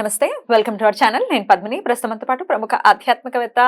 నమస్తే welcome to our channel. నేను పద్మిని. ప్రస్తుతంతో పాటు ప్రముఖ ఆధ్యాత్మికవేత్త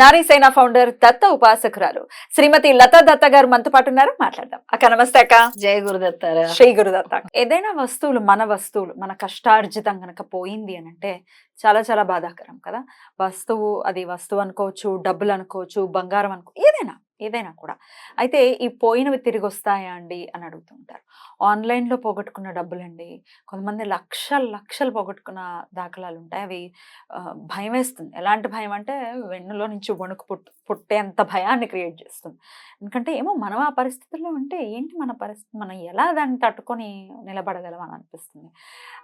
నారీసేన ఫౌండర్ దత్త ఉపాసకురాలు శ్రీమతి లతా దత్త గారు మనతో పాటు ఉన్నారు. మాట్లాడదాం. అక్క నమస్తే అక్క. జయ గురుదత్తారా? శ్రీ గురుదత్త ఏదైనా వస్తువులు మన వస్తువులు మన కష్టార్జితం గనక పోయింది అని అంటే చాలా చాలా బాధాకరం కదా. వస్తువు అది వస్తువు అనుకోవచ్చు డబ్బులు అనుకోవచ్చు బంగారం అనుకో ఏదైనా ఏదైనా కూడా. అయితే ఈ పోయినవి తిరిగి వస్తాయా అండి అని అడుగుతూ ఉంటారు ఆన్లైన్లో పోగొట్టుకున్న డబ్బులండి కొంతమంది లక్షలు లక్షలు పోగొట్టుకున్న దాఖలాలు ఉంటాయి. అవి భయం వేస్తుంది ఎలాంటి భయం అంటే వెన్నులో నుంచి వణుకు పుట్టు పుట్టేంత భయాన్ని క్రియేట్ చేస్తుంది. ఎందుకంటే ఏమో మనం ఆ పరిస్థితుల్లో ఉంటే ఏంటి మన పరిస్థితి మనం ఎలా దాన్ని తట్టుకొని నిలబడగలం అని అనిపిస్తుంది.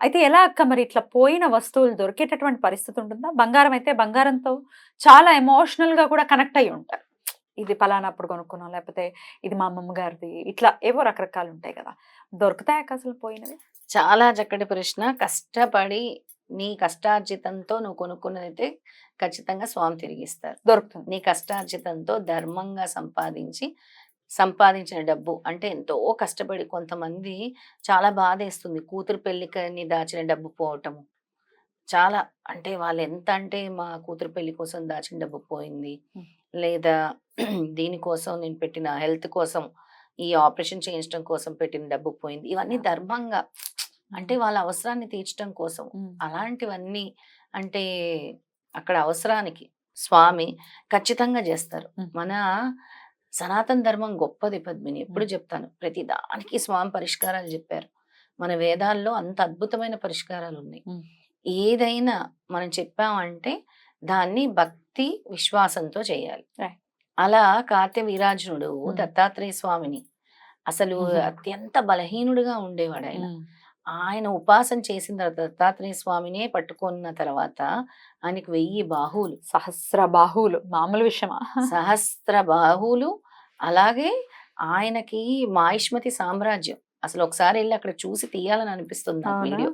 అయితే ఎలా అక్క మరి ఇట్లా పోయిన వస్తువులు దొరికేటటువంటి పరిస్థితి ఉంటుందా? బంగారం అయితే బంగారంతో చాలా ఎమోషనల్గా కూడా కనెక్ట్ అయ్యి ఉంటారు. ఇది పలానా అప్పుడు కొనుక్కున్నాం లేకపోతే ఇది మా అమ్మమ్మ గారిది ఇట్లా ఏవో రకరకాలు ఉంటాయి కదా. దొరుకుతాయక్క అసలు పోయినవి? చాలా చక్కటి ప్రశ్న. కష్టపడి నీ కష్టార్జితంతో నువ్వు కొనుక్కున్నదైతే ఖచ్చితంగా స్వామి తిరిగిస్తారు. దొరుకుతుంది. నీ కష్టార్జితంతో ధర్మంగా సంపాదించి సంపాదించిన డబ్బు అంటే ఎంతో కష్టపడి కొంతమంది చాలా బాధేస్తుంది. కూతురు పెళ్ళికని దాచిన డబ్బు పోవటము చాలా అంటే వాళ్ళు ఎంత అంటే మా కూతురు పెళ్ళి కోసం దాచిన డబ్బు పోయింది. లేదా దీనికోసం నేను పెట్టిన హెల్త్ కోసం ఈ ఆపరేషన్ చేయించడం కోసం పెట్టిన డబ్బు పోయింది ఇవన్నీ ధర్మంగా అంటే వాళ్ళ అవసరాన్ని తీర్చడం కోసం. అలాంటివన్నీ అంటే అక్కడ అవసరానికి స్వామి ఖచ్చితంగా చేస్తారు. మన సనాతన ధర్మం గొప్పది పద్మిని ఎప్పుడు. చెప్తాను ప్రతి దానికి స్వామి పరిష్కారాలు చెప్పారు మన వేదాల్లో అంత అద్భుతమైన పరిష్కారాలు ఉన్నాయి. ఏదైనా మనం చెప్పామంటే దాన్ని భక్తి విశ్వాసంతో చేయాలి. అలా కార్తె వీరాజునుడు మ్మ్. దత్తాత్రేయ స్వామిని అసలు. అత్యంత బలహీనుడుగా ఉండేవాడు ఆయన. ఆయన ఉపాసన చేసిన తర్వాత దత్తాత్రేయ స్వామినే పట్టుకున్న తర్వాత ఆయనకు వెయ్యి బాహువులు సహస్ర బాహువులు మామూలు విషయమా సహస్ర బాహువులు అలాగే ఆయనకి మాయిష్మతి సామ్రాజ్యం అసలు ఒకసారి వెళ్ళి అక్కడ చూసి తీయాలని అనిపిస్తుంది నాకు? వీడియో.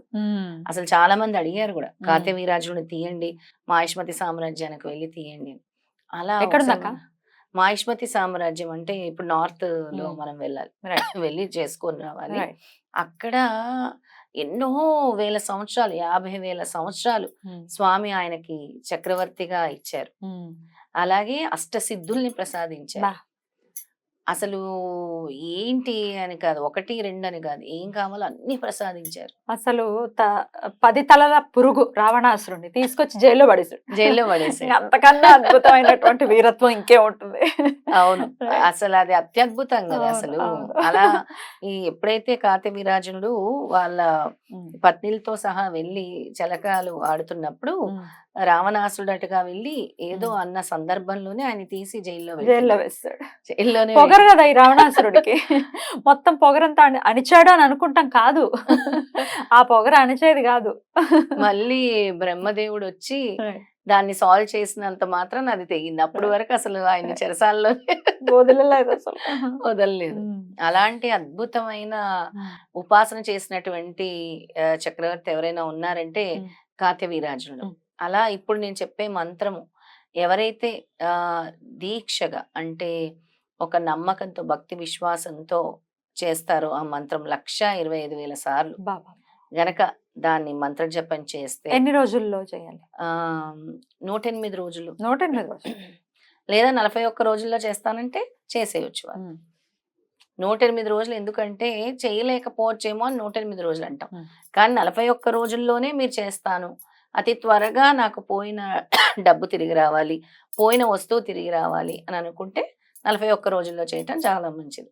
అసలు చాలా మంది అడిగారు కూడా కార్తె వీరాజుని తీయండి మాయిష్మతి సామ్రాజ్యానికి వెళ్ళి తీయండి. అలా? ఒకసారి మాయిష్మతి సామ్రాజ్యం అంటే ఇప్పుడు నార్త్లో. మనం వెళ్ళాలి. వెళ్ళి చేసుకొని రావాలి. అక్కడ ఎన్నో వేల సంవత్సరాలు యాభై వేల సంవత్సరాలు. స్వామి ఆయనకి చక్రవర్తిగా ఇచ్చారు. అలాగే అష్టసిద్ధుల్ని ప్రసాదించారు బా. అసలు ఏంటి అని కాదు ఒకటి రెండు అని కాదు ఏం కావాలో అన్ని ప్రసాదించారు అసలు పది తలల పురుగు రావణాసురుణ్ణి తీసుకొచ్చి జైల్లో పడేసాడు జైల్లో పడేసారు ఇంకా అంతకన్నా అద్భుతమైనటువంటి వీరత్వం ఇంకే ఉంటుంది అవును. అసలు అది అత్యద్భుతం కదా అసలు. అలా ఈ ఎప్పుడైతే కాంతి విరాజనుడు వాళ్ళ. పత్నిలతో సహా వెళ్ళి చలకాలు ఆడుతున్నప్పుడు. రావణాసుడటుగా వెళ్ళి ఏదో. అన్న సందర్భంలోనే ఆయన తీసి జైల్లో జైల్లో. వేస్తాడు. జైల్లోనే పొగరు కదా ఈ రావణాసురుడికి. మొత్తం పొగరంతా అణి- అణిచాడు అని అనుకుంటాం కాదు. ఆ పొగరు అణిచేది కాదు. మళ్ళీ బ్రహ్మదేవుడు వచ్చి దాన్ని సాల్వ్ చేసినంత మాత్రం అది తెగింది. అప్పటి వరకు అసలు ఆయన చెరసాల్లో వదిలేదు అసలు. వదలలేదు. అలాంటి అద్భుతమైన ఉపాసన చేసినటువంటి చక్రవర్తి ఎవరైనా ఉన్నారంటే మ్మ్. అలా ఇప్పుడు నేను చెప్పే మంత్రము ఎవరైతే ఆ దీక్షగా అంటే ఒక నమ్మకంతో భక్తి విశ్వాసంతో చేస్తారో ఆ మంత్రం లక్ష ఇరవై ఐదు వేల సార్లు బాబా. గనక దాన్ని మంత్ర జపం చేస్తే ఎన్ని రోజుల్లో చేయాలి? ఆ నూట ఎనిమిది రోజులు. నూట ఎనిమిది రోజులు. లేదా నలభై ఒక్క రోజుల్లో చేస్తానంటే చేసేయచ్చు వాళ్ళు. నూట ఎనిమిది రోజులు ఎందుకంటే చేయలేకపోవచ్చేమో అని నూట ఎనిమిది రోజులు అంటాం. కానీ నలభై ఒక్క రోజుల్లోనే మీరు చేస్తాను. అతి త్వరగా నాకు పోయిన డబ్బు తిరిగి రావాలి పోయిన వస్తువు తిరిగి రావాలి అని అనుకుంటే నలభై ఒక్క రోజుల్లో చేయటం చాలా మంచిది.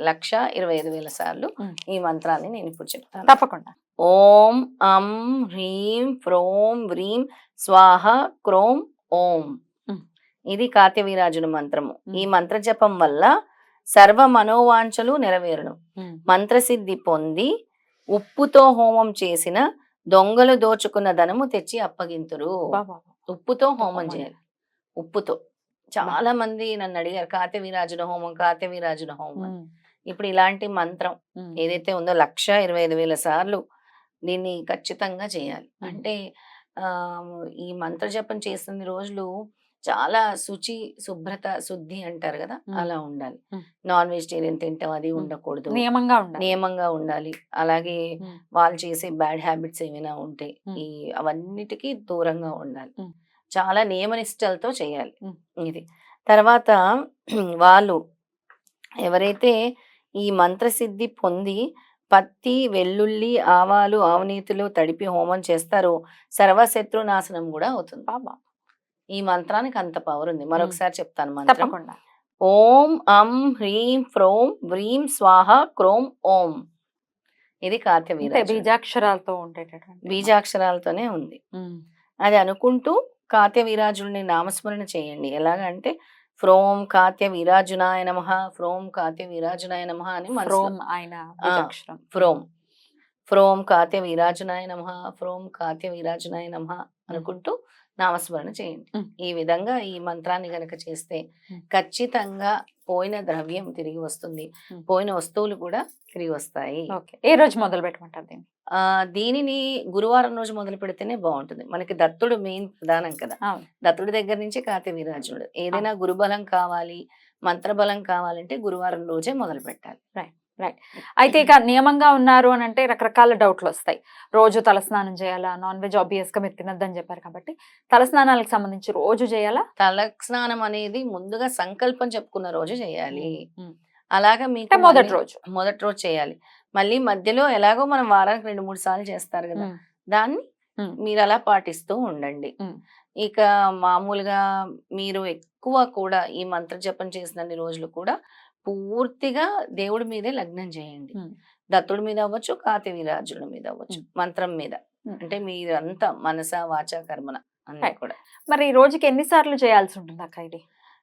లక్ష ఇరవై ఐదు వేల సార్లు. ఈ మంత్రాన్ని నేను ఇప్పుడు చెప్తాను తప్పకుండా ఓం అం హ్రీం ఫ్రోం వ్రీం స్వాహ క్రోం ఓం. ఇది కాత్యవీరాజుని మంత్రము. ఈ మంత్ర జపం వల్ల సర్వ మనోవాంఛలు నెరవేరును. మంత్రసిద్ధి పొంది ఉప్పుతో హోమం చేసిన దొంగలు దోచుకున్న ధనము తెచ్చి అప్పగింతురు ఉప్పుతో హోమం. చేయాలి ఉప్పుతో చాలా మంది నన్ను అడిగారు కాత్య వీరాజున హోమం కాత్య వీరాజున హోమం. ఇప్పుడు ఇలాంటి మంత్రం. ఏదైతే ఉందో లక్ష ఇరవై ఐదు వేల సార్లు దీన్ని ఖచ్చితంగా చేయాలి. అంటే ఆ ఈ మంత్ర జపం చేసిన రోజులు చాలా శుచి శుభ్రత శుద్ధి అంటారు కదా. అలా ఉండాలి. నాన్ వెజిటేరియన్ తింటాం అది. ఉండకూడదు నియమంగా ఉండాలి నియమంగా ఉండాలి అలాగే. వాళ్ళు చేసే బ్యాడ్ హ్యాబిట్స్ ఏమైనా ఉంటే. ఈ అవన్నిటికీ దూరంగా ఉండాలి. చాలా నియమనిష్టలతో చేయాలి. ఇది తర్వాత వాళ్ళు ఎవరైతే ఈ మంత్రసిద్ధి పొంది పత్తి వెల్లుల్లి ఆవాలు ఆవునీతిలో తడిపి హోమం చేస్తారో సర్వశత్రు నాశనం కూడా అవుతుంది బాబా ఈ మంత్రానికి అంత పవర్ ఉంది. మరొకసారి చెప్తాను మంత్రం. తప్పకుండా. ఓం అం హ్రీం ఫ్రోం వ్రీం స్వాహ క్రోం ఓం. ఇది కార్తవీర బీజాక్షరాలతో ఉండేటటువంటి బీజాక్షరాలతోనే ఉంది. అది అనుకుంటూ కాత్య వీరాజుని నామస్మరణ చేయండి. ఎలాగంటే ఫ్రోం కాత్య వీరాజునాయ నమ ఫ్రోం కాత్య వీరాజునాయ నమ అని ఫ్రోమ్ ఆయన ఫ్రోం. ఫ్రోం కాత్య వీరాజునాయ నమ ఫ్రోం కాత్య వీరాజునాయ నమ అనుకుంటూ నామస్మరణ చేయండి. ఈ విధంగా ఈ మంత్రాన్ని గనక చేస్తే. ఖచ్చితంగా పోయిన ద్రవ్యం తిరిగి వస్తుంది. పోయిన వస్తువులు కూడా తిరిగి వస్తాయి. ఏ రోజు మొదలు పెట్టమంటారు దీన్ని? ఆ దీనిని గురువారం రోజు మొదలు పెడితేనే బాగుంటుంది. మనకి దత్తుడు మెయిన్ ప్రధానం కదా. దత్తుడి దగ్గర నుంచి కాతే విరాజుడు. ఏదైనా గురుబలం కావాలి మంత్రబలం కావాలంటే గురువారం రోజే మొదలు పెట్టాలి. అయితే ఇక నియమంగా ఉన్నారు అని అంటే రకరకాల డౌట్లు వస్తాయి. రోజు తలస్నానం చేయాలా? నాన్ వెజ్ ఆబ్వియస్గా మీరు తినద్దని చెప్పారు కాబట్టి తలస్నానాలకు సంబంధించి రోజు చేయాలా? తల స్నానం అనేది ముందుగా సంకల్పం చెప్పుకున్న రోజు చేయాలి. అలాగా మీకు మొదటి రోజు. మొదటి రోజు చేయాలి. మళ్ళీ మధ్యలో ఎలాగో మనం వారానికి రెండు మూడు సార్లు చేస్తారు కదా. దాన్ని. మీరు అలా పాటిస్తూ ఉండండి. ఇక మామూలుగా మీరు ఎక్కువ కూడా ఈ మంత్ర జపం చేసినన్ని రోజులు కూడా పూర్తిగా దేవుడి మీదే లగ్నం చేయండి. దత్తుడి మీద అవ్వచ్చు కాతి విరాజుల మీద అవ్వచ్చు. మంత్రం మీద. అంటే మీరంతా మనస వాచ కర్మన అన్ని. కూడా మరి ఈ రోజుకి ఎన్నిసార్లు చేయాల్సి ఉంటుంది అక్క ఇది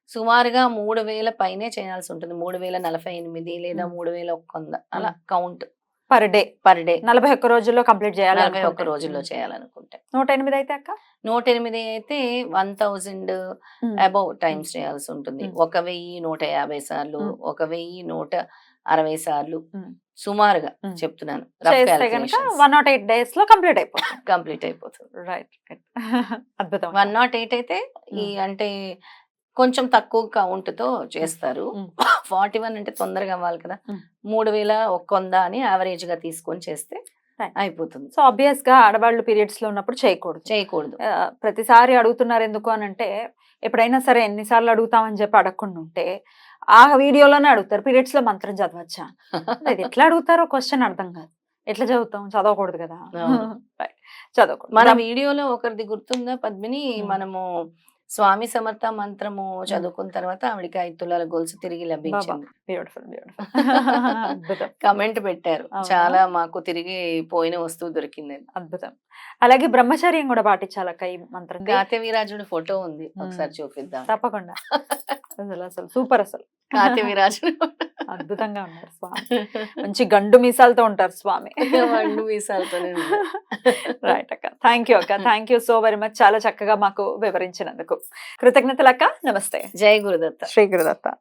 సుమారుగా మూడు వేల పైనే చేయాల్సి ఉంటుంది మూడు వేల నలభై ఎనిమిది లేదా. మూడు వేల ఒక్క వంద అలా count per day per day నలభై ఒక్క రోజుల్లో కంప్లీట్ చేయాలి నలభై ఒక్క. రోజుల్లో. చేయాలనుకుంటే నూట ఎనిమిది అయితే అక్క నూట ఎనిమిది అయితే వన్ థౌజండ్ అబౌవ్ టైమ్స్ చేయాల్సి ఉంటుంది మ్మ్. ఒక వెయ్యి నూట యాభై సార్లు. ఒక వెయ్యి నూట అరవై సార్లు. సుమారుగా. చెప్తున్నాను వన్ నాట్ ఎయిట్ డేస్లో కంప్లీట్ అయిపోతుంది కంప్లీట్ అయిపోతుంది రైట్ అద్భుతం వన్ నాట్ ఎయిట్ అయితే ఈ అంటే కొంచెం తక్కువ కౌంట్తో చేస్తారు. ఫార్టీ వన్ అంటే తొందరగా అవ్వాలి కదా. మూడు వేల ఒక్క వంద అని యావరేజ్గా తీసుకొని చేస్తే. అయిపోతుంది. సో ఆబ్వియస్గా ఆడవాళ్ళు పీరియడ్స్లో ఉన్నప్పుడు చేయకూడదు. చేయకూడదు. ప్రతిసారి అడుగుతున్నారు ఎందుకు అని అంటే ఎప్పుడైనా సరే ఎన్నిసార్లు అడుగుతామని చెప్పి అడగకుండా ఉంటే ఆ వీడియోలోనే అడుగుతారు. పీరియడ్స్లో మంత్రం చదవచ్చా? ఇది ఎట్లా అడుగుతారో క్వశ్చన్ అర్థం కాదు. ఎట్లా చదువుతాం? చదవకూడదు కదా. చదవకూడదు. మన వీడియోలో ఒకరిది గుర్తుందా పద్మిని. మనము స్వామి సమర్థ మంత్రము చదువుకున్న తర్వాత ఆవిడకి ఐదు తులాల గొలుసు తిరిగి లభించింది. Beautiful beautiful. అద్భుతం. కమెంట్ పెట్టారు? చాలా మాకు తిరిగి పోయిన వస్తువు దొరికిందని. అద్భుతం. అలాగే బ్రహ్మచర్యం కూడా పాటించాలక్క ఈ మంత్రం. కాత్య వీరాజుడు ఫోటో ఉంది. ఒకసారి చూపిద్దాం. తప్పకుండా. అసలు అసలు సూపర్ అసలు. కాత్య వీరాజుడు అద్భుతంగా ఉన్నారు స్వామి. మంచి గండు మీసాలతో ఉంటారు స్వామి. మీసాలతోనే ఉంది. రైట్ అక్క. థ్యాంక్ యూ అక్క. Thank you so very much చాలా చక్కగా మాకు వివరించినందుకు. కృతజ్ఞతలు అక్క నమస్తే. జై గురుదత్త. శ్రీ గురుదత్త.